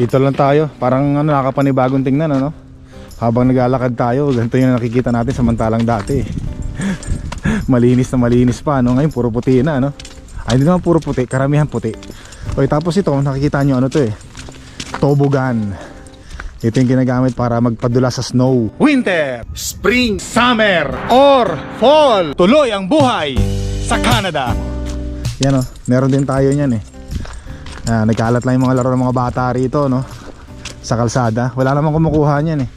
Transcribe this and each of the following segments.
Dito lang tayo. Parang ano, nakapanibagong tingnan ano. Habang naglalakad tayo, ganito yung nakikita natin samantalang dati. malinis na malinis pa ano. Ngayon puro puti na ano. Ay hindi naman puro puti, karamihan puti. Okay, tapos ito, nakikita nyo ano to eh. Tobogan. Ito yung ginagamit para magpadula sa snow. Winter, spring, summer, or fall. Tuloy ang buhay sa Canada. Yan o, meron din tayo niyan eh. Ah, nagkalat lang yung mga laro ng mga bata rito no. Sa kalsada. Wala namang kumukuha niyan eh.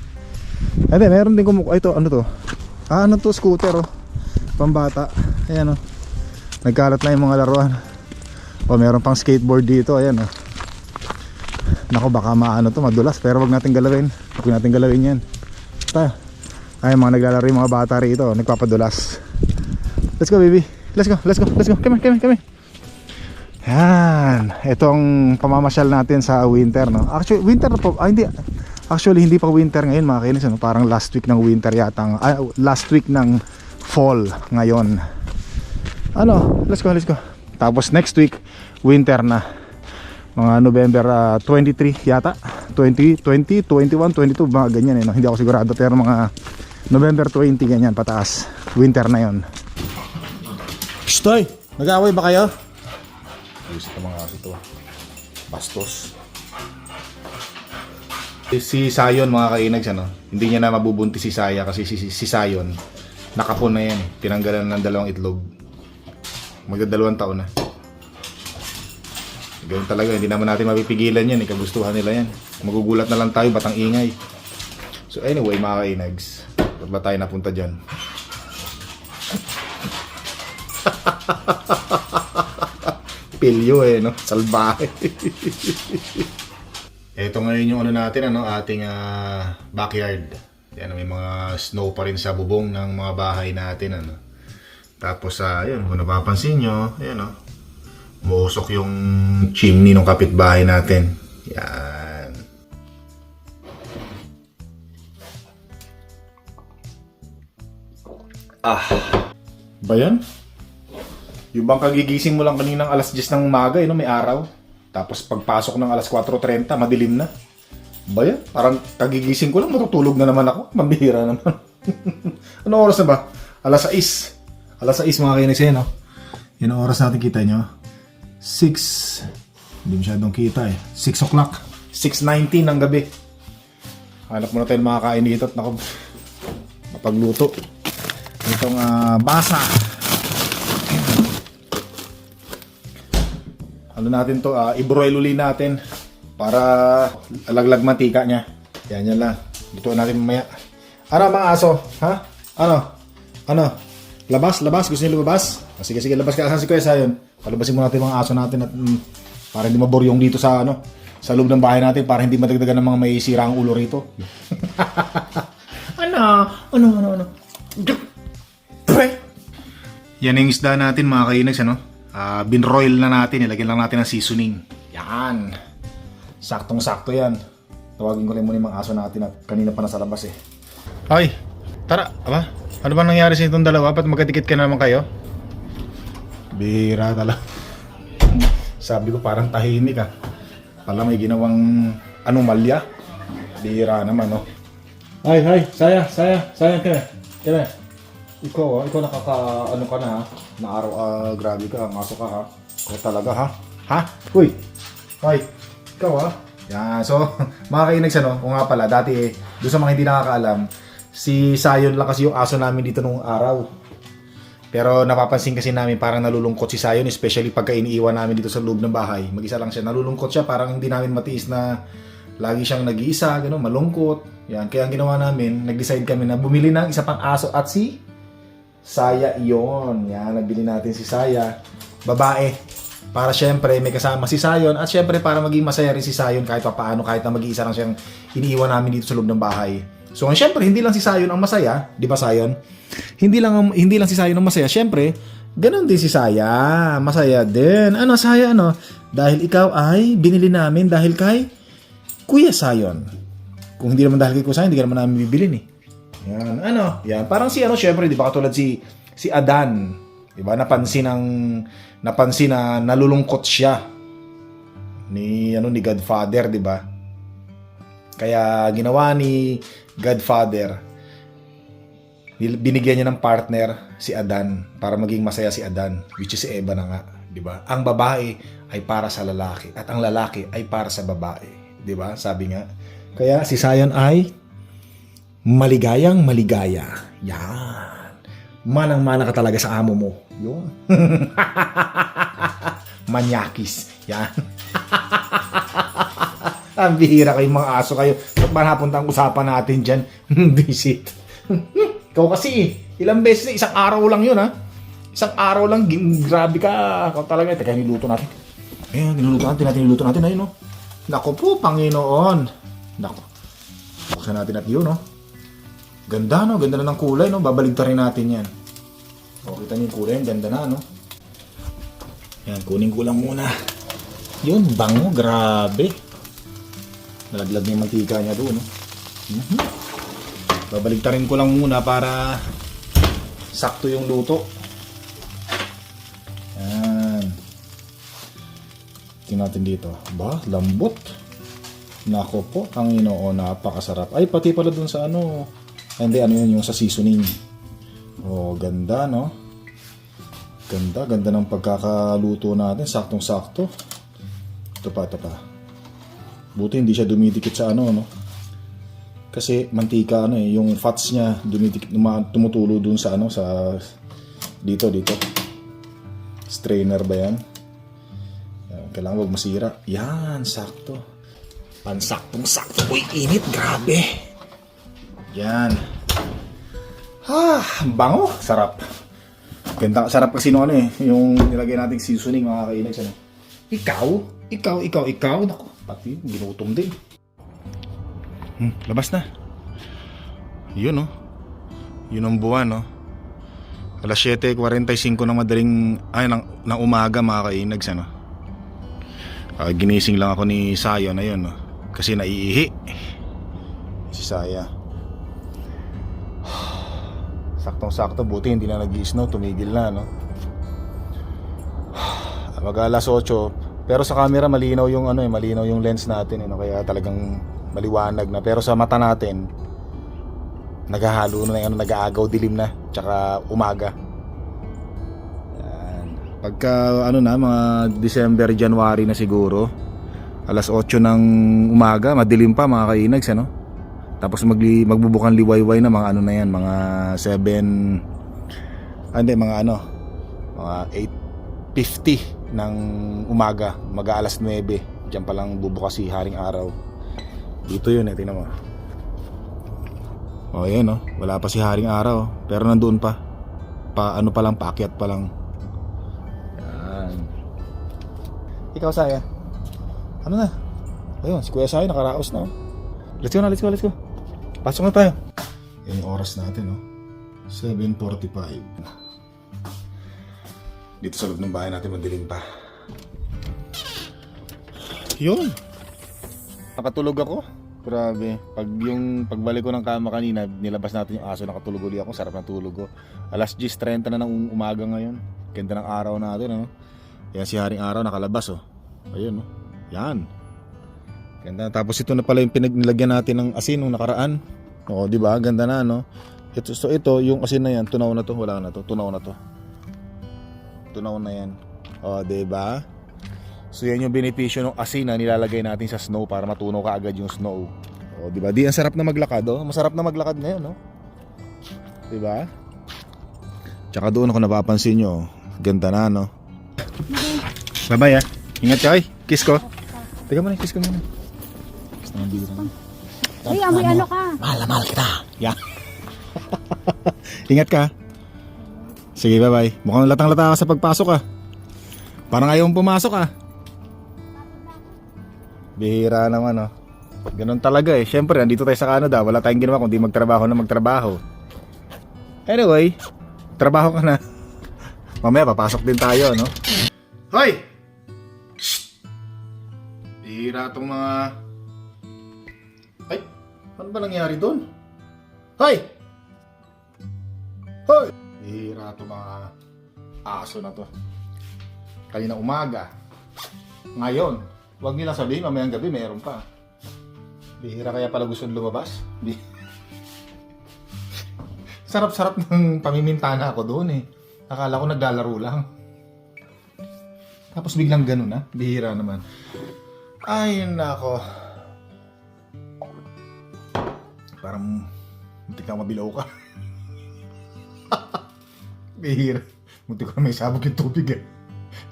Hindi, meron din kumukuha. Ito, ano to? Ah, ano to? Scooter oh. Pambata. Ayan oh. Nagkalat lang yung mga laruan. O, meron pang skateboard dito. Ayan oh. Nako, baka maano to, madulas. Pero wag natin galawin. Wag natin galawin yan. Ta. Ay, mga naglalaro yung mga bata rito. Nagpapadulas. Let's go, baby. Let's go, let's go, let's go. Come here, come here, come here. Yan. Itong pamamasyal natin sa winter, no? Actually, winter na po. Ah, hindi. Actually, hindi pa winter ngayon, mga kainis. Ano? Parang last week ng winter yata. Ah, last week ng fall ngayon. Ano? Let's go, let's go. Tapos next week, winter na. Mga November ah, 23 yata. 20, 20, 21, 22, mga ganyan eh. No? Hindi ako sigurado. Pero mga November 20, ganyan, pataas. Winter na yon. Stoy! Nag-away ba kayo? Ayos ito mga aso to. Bastos. Si Sayon mga kainags ano, hindi niya na mabubuntis si Saya kasi si, si, si Sayon nakapon na yan eh. Tinanggalan ng dalawang itlog. Magdadalawang taon na. Ganun talaga, hindi naman natin mapipigilan yan eh. Kagustuhan nila yan. Magugulat na lang tayo, batang ingay. So anyway mga kainags, ba't ba tayo napunta dyan? Pilyo eh, no? Salbahe. Ito ngayon yung ano natin, ano, ating ah, backyard. Yan, may mga snow pa rin sa bubong ng mga bahay natin, ano. Tapos, ah, yun, kung napapansin nyo, ayan, no, Muusok yung chimney ng kapitbahay natin. Yan. Ah. Ba yan? Yung bang kagigising mo lang kaninang alas 10 ng umaga, eh, no? may araw. Tapos pagpasok ng alas 4.30, madilim na. Ba yan? Parang kagigising ko lang, matutulog na naman ako. Mambihira naman. ano oras na ba? Alas 6. Alas 6 mga kainis no? Yan oras natin kita nyo. 6. Hindi masyadong kita eh. 6 o'clock. 6.19 ng gabi. Hanap muna tayo ng mga kain dito at naku, mapagluto. Itong ah, basa. Ano natin to, ah, i-broil uli natin para alaglag mantika niya. Yan yan lang. Lutuan natin mamaya. Ano mga aso? Ha? Ano? Ano? Labas, labas. Gusto niyo lumabas? Ah, sige, sige, labas ka. Asan si Kuya Sayon? Palabasin muna natin mga aso natin at mm, para hindi maboryong dito sa ano sa loob ng bahay natin para hindi madagdagan ng mga may sirang ulo rito. ano? Ano, ano, ano? Yan yung isda natin mga kainags, ano? Ah, binroil na natin, ilagyan lang natin ng seasoning. Yan. Saktong-sakto yan. Tawagin ko lang muna yung mga aso natin at kanina pa nasa labas eh. Ay, tara, aba. Ano ba nangyari sa itong dalawa? Ba't magkadikit ka naman kayo? Bira talaga. Sabi ko parang tahimik ah. Pala may ginawang anomalya. Bira naman no. Ay, ay, saya, saya, saya, kaya. Kaya. Ikaw ah, ikaw nakaka, ano ka na ha? Na araw, ah, grabe ka, ang aso ka ha? Ikaw talaga ha? Ha? Uy! Ay, ikaw ha? Yan, so, mga kainags ano, kung nga pala, dati, doon sa mga hindi nakakaalam, si Sayon lang kasi yung aso namin dito nung araw. Pero napapansin kasi namin parang nalulungkot si Sayon, especially pagka iniiwan namin dito sa loob ng bahay. Mag-isa lang siya, nalulungkot siya, parang hindi namin matiis na lagi siyang nag-iisa, gano'n, malungkot. Yan, kaya ang ginawa namin, nag-decide kami na bumili ng isa pang aso at si Saya iyon. Yan, nabili natin si Saya. Babae. Para syempre may kasama si Sayon at syempre para maging masaya rin si Sayon kahit papaano kahit na mag-iisa lang siyang iniiwan namin dito sa loob ng bahay. So syempre hindi lang si Sayon ang masaya, 'di ba Sayon? Hindi lang ang- hindi lang si Sayon ang masaya, syempre Ganon din si Saya. Masaya din. Ano, Saya, ano? Dahil ikaw ay binili namin dahil kay Kuya Sayon. Kung hindi naman dahil kay Kuya Sayon, hindi ka naman namin bibilin eh. Yan, ano, yan. Parang si ano, syempre, di ba katulad si si Adan, di ba? Napansin ang napansin na nalulungkot siya ni ano ni Godfather, di ba? Kaya ginawa ni Godfather, binigyan niya ng partner si Adan para maging masaya si Adan, which is si Eva na nga, 'di ba? Ang babae ay para sa lalaki at ang lalaki ay para sa babae, 'di ba? Sabi nga. Kaya si Sayon ay maligayang maligaya. Yan. Manang-mana ka talaga sa amo mo. Yun. Manyakis. Yan. ang bihira kayong mga aso kayo. Ba't ba ang usapan natin dyan? Visit. Ikaw kasi. Ilang beses na, isang araw lang yun ha. Isang araw lang, grabe ka. Ikaw talaga. Teka, niluto natin. Ayan, niluluto natin, natin niluto natin. Ayun, no? Nako po, Panginoon. Nako. Buksan natin at yun, no? Ganda, no? Ganda na ng kulay, no? Babaligtarin natin yan. O, kita niyo yung kulay. Ang ganda na, no? Yan, kunin ko lang muna. Yun, bango. Grabe. Nalaglag na yung mantika niya doon, no? Mhm. Babaligtarin ko lang muna para sakto yung luto. Yan. Tingnan natin dito. Ba, lambot. Nako po, Panginoon, napakasarap. Ay, pati pala dun sa ano. Ay, Hindi, ano yun, yung sa seasoning. Oh, ganda, no? Ganda, ganda ng pagkakaluto natin. Saktong-sakto. Ito pa, ito pa. Buti hindi siya dumidikit sa ano, no? Kasi mantika, ano eh, yung fats niya dumidikit, tumutulo dun sa ano, sa dito, dito. Strainer ba yan? Kailangan wag masira. Yan, sakto. Pansaktong sakto. Uy, init. Grabe. Yan. Ah, ang bango. Sarap. Ganda, sarap kasi nung ano eh. Yung nilagay nating seasoning mga kainags. Ano. Ikaw? Ikaw, ikaw, ikaw. Naku, pati ginutom din. Hmm, labas na. Yun oh. Yun ang buwan no. Alas 7.45 ng madaling, ay, ng, ng umaga mga kainags ano. Ah, ginising lang ako ni Sayo na yun no. Kasi naiihi. Si Saya. Saktong-sakto, buti hindi na nag-snow, tumigil na, no? Mag alas 8, pero sa camera malinaw yung ano eh, malinaw yung lens natin, eh, no? kaya talagang maliwanag na. Pero sa mata natin, naghahalo na yung ano, nag-aagaw dilim na, tsaka umaga. Yan. Pagka ano na, mga December, January na siguro, alas 8 ng umaga, madilim pa mga kainags, ano? Tapos magli, magbubukan liwayway na mga ano na yan, mga 7 ah, hindi, mga ano, mga 8.50 ng umaga, mag alas 9. Diyan pa lang bubukas si Haring Araw. Dito yun eh, tingnan mo. O oh, yan oh, wala pa si Haring Araw, pero nandoon pa. Pa ano pa lang, paakyat pa lang. Yan. Ikaw saya. Ano na? Ayun, si Kuya Sayo nakaraos na. oh. Let's go na, let's go, let's go. Pasok na tayo. Yan yung oras natin, no? 7.45. Dito sa loob ng bahay natin, madilim pa. Yun. Nakatulog ako. Grabe. Pag yung pagbalik ko ng kama kanina, nilabas natin yung aso, nakatulog uli ako. Sarap na tulog ko. Alas 10.30 na ng umaga ngayon. Ganda ng araw natin, no? Yan si Haring Araw nakalabas, oh. Ayun, no? Yan. Ganda. Tapos ito na pala yung pinagnilagyan natin ng asin nung nakaraan. Oo, di ba? Ganda na, no? Ito, so ito, yung asin na yan, tunaw na to, wala na to, tunaw na to. Tunaw na yan. O, di ba? So yan yung benepisyo ng asin na nilalagay natin sa snow para matunaw ka agad yung snow. O, di ba? Di ang sarap na maglakad, oh. Masarap na maglakad ngayon, no? Di ba? Tsaka doon ako napapansin nyo, ganda na, no? Bye-bye, ah. Ingat ka. Kiss ko. Teka muna, kiss ko muna. Kiss na. Ay, amoy ano ka? Mahal na mahal kita. Yeah. Ingat ka. Sige, bye-bye. Mukhang latang-lata ka sa pagpasok ah. Parang ayaw mong pumasok ah. Bihira naman oh. Ganun talaga eh. Siyempre, nandito tayo sa Canada. Wala tayong ginawa kundi magtrabaho na magtrabaho. Anyway, trabaho ka na. Mamaya, papasok din tayo, no? Hoy! Bihira tong mga... Ano ba nangyari doon? Hoy! Hoy! Hira to mga aso na to. Kanina umaga. Ngayon, wag nila sabihin mamayang gabi meron pa. Bihira kaya pala gusto lumabas. Sarap-sarap ng pamimintana ako doon eh. Akala ko naglalaro lang. Tapos biglang ganun na. Bihira naman. Ay, nako. Parang muntik na mabilaw ka. Bihira. Muntik ko na may sabog yung tubig eh.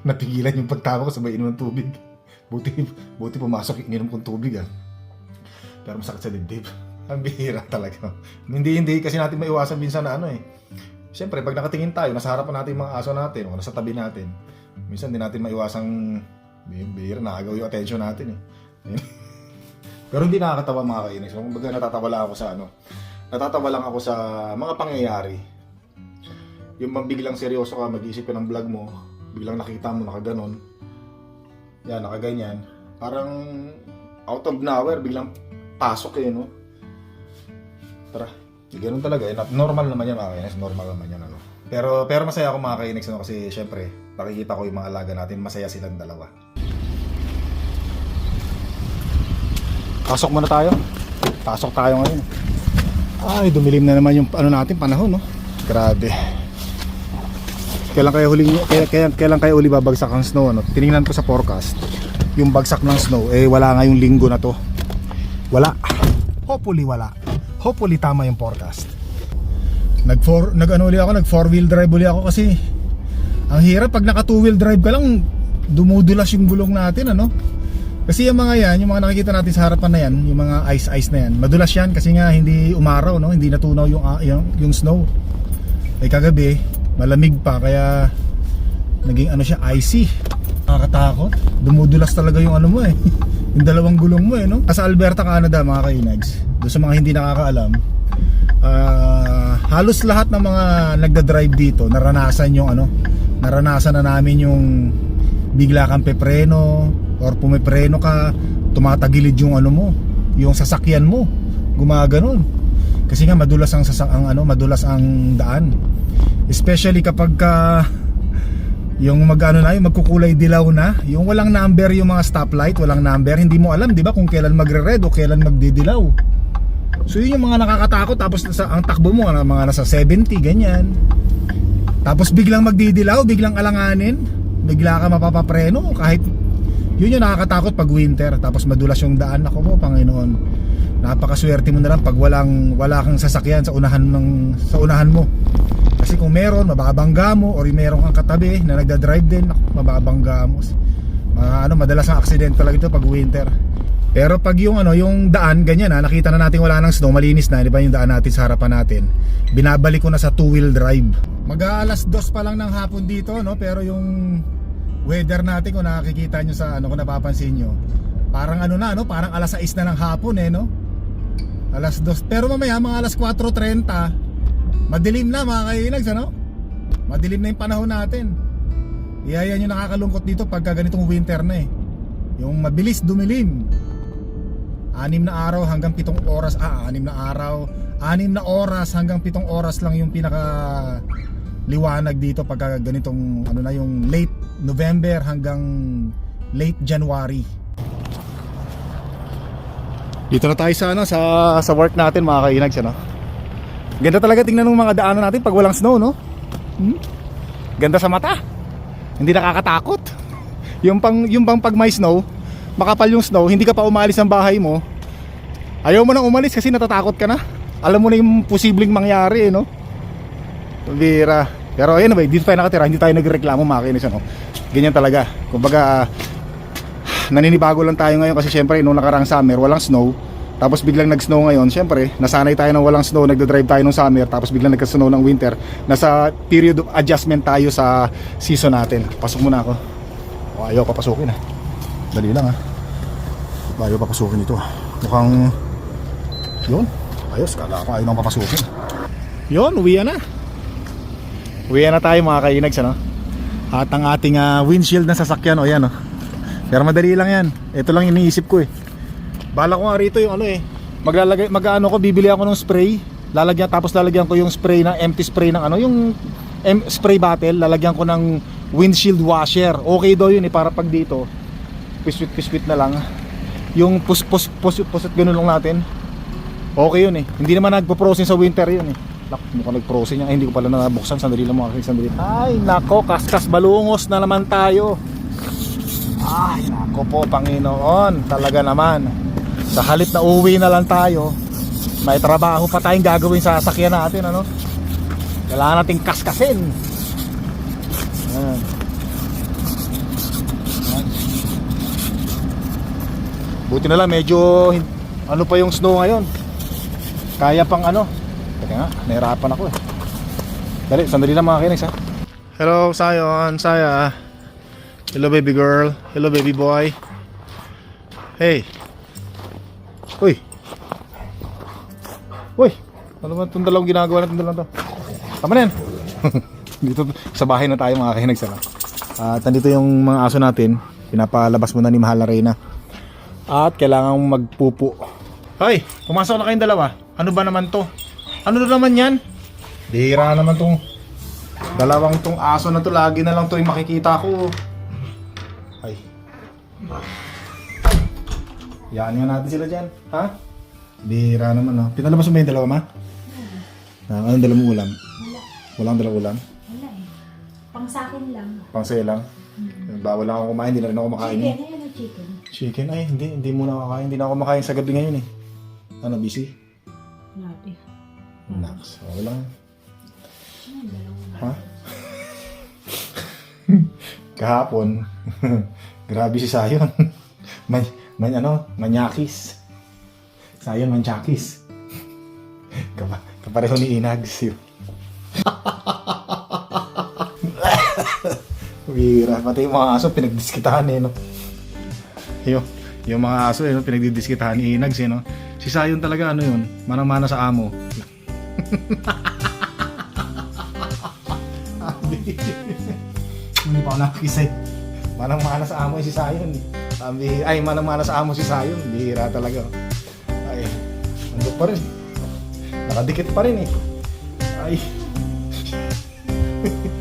Napigilan yung pagtawa ko sabay inom ng tubig. Buti, buti pumasok yung ininom kong tubig ah. Pero masakit sa dibdib. Ang bihira talaga. Hindi, hindi kasi natin maiwasan minsan na ano eh. Siyempre, pag nakatingin tayo, nasa harapan natin yung mga aso natin o nasa tabi natin, minsan hindi natin maiwasang bi- bihira, nakagaw yung attention natin eh. Pero hindi nakakatawa mga kainis. Kumbaga natatawa lang ako sa ano, natatawa lang ako sa mga pangyayari. Yung biglang seryoso ka, mag-iisip ka ng vlog mo, biglang nakita mo nakaganon, yan, nakaganyan, parang out of nowhere, biglang pasok eh, no? Tara, ganun talaga eh. Normal naman yan mga kainis, normal naman yan, ano? Pero, pero masaya ako mga kainis, no? Kasi syempre, nakikita ko yung mga alaga natin, masaya silang dalawa. Pasok muna tayo. Pasok tayo ngayon. Ay, dumilim na naman yung ano natin panahon, no? Grabe. Kailan kayo huli kailan, kailan, kailan kayo uli babagsak ang snow, ano? Tiningnan ko sa forecast. Yung bagsak ng snow, eh wala ngayong linggo na to. Wala. Hopefully wala. Hopefully tama yung forecast. Nag four, nag ano uli ako, nag four wheel drive uli ako kasi ang hirap pag naka two wheel drive ka lang dumudulas yung gulong natin ano. Kasi yung mga yan, yung mga nakikita natin sa harapan na yan, yung mga ice ice na yan, madulas yan kasi nga hindi umaraw no, hindi natunaw yung ah, yung, yung snow. Eh kagabi, malamig pa kaya naging ano siya icy. Nakakatakot. Dumudulas talaga yung ano mo eh. yung dalawang gulong mo eh no. Sa Alberta, Canada mga kainags. Doon sa mga hindi nakakaalam, ah, halos lahat ng mga nagda-drive dito naranasan yung ano, naranasan na namin yung bigla kang pepreno or pumepreno ka, tumatagilid yung ano mo, yung sasakyan mo, gumaganon. Kasi nga madulas ang sasak ang ano, madulas ang daan. Especially kapag ka yung magano na, yung magkukulay dilaw na, yung walang number yung mga stoplight, walang number, hindi mo alam, 'di ba, kung kailan magre-red o kailan magdidilaw. So yun yung mga nakakatakot tapos sa ang takbo mo mga nasa 70 ganyan. Tapos biglang magdidilaw, biglang alanganin, bigla ka mapapapreno kahit yun yung nakakatakot pag winter tapos madulas yung daan ako po Panginoon. Napakaswerte mo na lang pag walang wala kang sasakyan sa unahan ng sa unahan mo. Kasi kung meron, mababangga mo or meron kang katabi na nagda-drive din, mababangga mo. Mga ano, madalas ang accident talaga ito pag winter. Pero pag yung ano, yung daan ganyan ha, nakita na natin wala nang snow, malinis na, di ba yung daan natin sa harapan natin. Binabalik ko na sa two-wheel drive. Mag-aalas dos pa lang ng hapon dito, no? Pero yung weather natin kung nakikita nyo sa ano kung napapansin nyo, parang ano na, no? Parang alas 6 na ng hapon eh, no? Alas 2. Pero mamaya mga alas 4.30, madilim na mga kainags, ano? Madilim na yung panahon natin. Iya yan yung nakakalungkot dito pagka ganitong winter na eh. Yung mabilis dumilim. Anim na araw hanggang pitong oras, ah, anim na araw, anim na oras hanggang pitong oras lang yung pinaka liwanag dito pagka ganitong ano na yung late November hanggang late January. Dito na tayo sa ano sa sa work natin mga kainags ano. Ganda talaga tingnan ng mga daanan natin pag walang snow no. Hmm? Ganda sa mata. Hindi nakakatakot. Yung pang yung pang pag may snow, makapal yung snow, hindi ka pa umalis ng bahay mo. Ayaw mo nang umalis kasi natatakot ka na. Alam mo na yung posibleng mangyari, eh, no? Bira. Pero ayun ba, dito tayo nakatira, hindi tayo nagreklamo mga kinis, ano? Ganyan talaga. Kumbaga, naninibago lang tayo ngayon kasi syempre nung nakarang summer walang snow. Tapos biglang nag-snow ngayon syempre nasanay tayo ng walang snow nagda-drive tayo nung summer tapos biglang nagka-snow ng winter. Nasa period of adjustment tayo sa season natin. Pasok muna ako. O, ayaw papasukin ah. Dali lang ah. Ayaw papasukin ito ah. mukhang yun. Ayos kala ko ayaw nang papasukin. Yun uwi na uwi na tayo mga kainags ano at ang ating ah, windshield na sasakyan o yan oh pero madali lang yan. Ito lang iniisip ko eh. Bala ko nga rito yung ano eh. Maglalagay, mag-ano ko, bibili ako ng spray. Lalagyan, tapos lalagyan ko yung spray na empty spray ng ano, yung em- spray bottle. Lalagyan ko ng windshield washer. Okay daw yun eh, para pag dito, piswit-piswit na lang. yung pus pus pus pus at ganun lang natin. Okay yun eh. Hindi naman nagpo-frozen sa winter yun eh. Lak, mukhang nag-frozen yan. Ay, hindi ko pala nabuksan. Sandali lang mga sandali. Ay, nako, kaskas balungos na naman tayo. Ay, nako po, Panginoon. Talaga naman. Sa halip na uwi na lang tayo, may trabaho pa tayong gagawin sa sasakyan natin, ano? Kailangan nating kaskasin. Ayan. Ayan. Buti na lang, medyo ano pa yung snow ngayon. Kaya pang ano. Teka nga, nahirapan ako eh. Dali, sandali lang mga kinex ha. Hello, Sayon, Saya. Hello baby girl. Hello baby boy. Hey. Uy. Uy. Ano ba itong dalawang ginagawa natin dalawang to? Tama na yan. Dito sa bahay na tayo mga kinex ha. At nandito yung mga aso natin. Pinapalabas muna ni Mahal na Reyna. At kailangan magpupo. Hoy, pumasok na kayong dalawa. Ano ba naman to? Ano na naman yan? Bihira naman tong dalawang tong aso na to. Lagi na lang to yung makikita ko. Ay. Yan nga natin sila dyan. Ha? Bihira naman ha. Pinalabas mo ba yung dalawa ma? Ah, anong dala mo ulam? Walang dala ulam? Wala eh. Pang sa akin lang. Pang sa'yo lang? Bawal lang ako kumain, hindi na rin ako makain. Chicken, eh. ang chicken. Chicken? Ay, hindi. Hindi muna ako kakain. Hindi na ako makain sa gabi ngayon eh. Ano, busy? Nabi. Nax, okay lang. Ha? Kahapon, grabe si Sayon. man, man, ano, manyakis. Sayon, manchakis. Kapa, kapareho ni Inags. yun. Bira, pati yung mga aso pinagdiskitahan eh, no? Yung, yung mga aso eh, no? pinagdidiskitahan ni Inags eh, no? Si Sayon talaga, ano yun, manang-mana sa amo. Hindi pa ako nakakisay. Manang mana sa amo si Sayon. Sabi, ay manang mana sa amo si Sayon. Bihira talaga. Ay, nandun pa rin. Nakadikit pa rin eh. Ay.